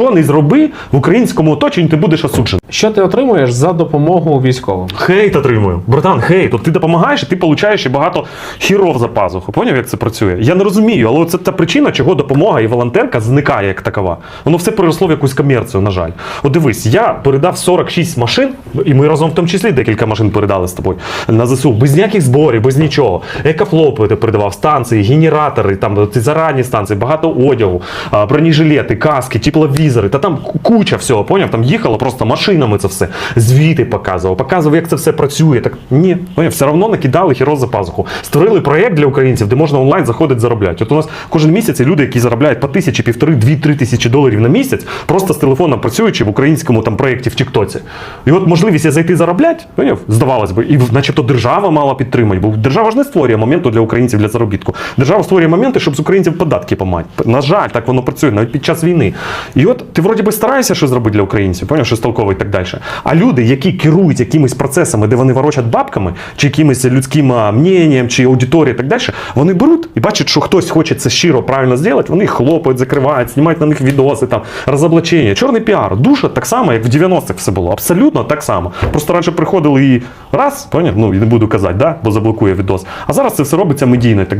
Що не зроби в українському оточенні, ти будеш осуджений. Що ти отримуєш за допомогу військовим? Хейт отримую. Братан, хейт. От ти допомагаєш, і ти получаєш і багато хіров за пазуху. Поняв, як це працює? Я не розумію, але це та причина, чого допомога і волонтерка зникає як такова. Воно все переросло в якусь комерцію, на жаль. От дивись, я передав 46 машин, і ми разом в тому числі декілька машин передали з тобою на ЗСУ, без ніяких зборів, без нічого. Екофлопи ти передавав, станції, генератори, там ці зарадні станції, багато одягу, бронежилети, каски, тепловізори, та там куча всього, поняв? Там їхало просто машинами це все. Звіти показував, показував, як це все працює. Так ні, поняв, все одно накидали хіро за пазуху. Створили проєкт для українців, де можна онлайн заходити заробляти. От у нас кожен місяць люди, які заробляють по тисячі, півтори, дві-три тисячі доларів на місяць, просто з телефоном працюючи в українському там проєкті в Тіктоці. І от можливість зайти заробляти, поняв, здавалось би, і начебто держава мала підтримати, бо держава ж не створює моменту для українців для заробітку. Держава створює моменти, щоб з українців податки помати. На жаль, так воно працює навіть під час війни. І от ти вроді би стараєшся щось зробити для українців, поняв, щось толкове і так далі. А люди, які керують якимись процесами, де вони ворочать бабками, чи якимось людським а, мненням, чи аудиторією і так далі, вони беруть і бачать, що хтось хоче це щиро правильно зробити, вони їх хлопають, закривають, знімають на них відоси, там, розоблачення. Чорний піар. Душа так само, як в 90-х все було. Абсолютно так само. Просто раніше приходили і раз, поняв, ну і не буду казати, да, бо заблокує відос. А зараз це все робиться медійно. і Так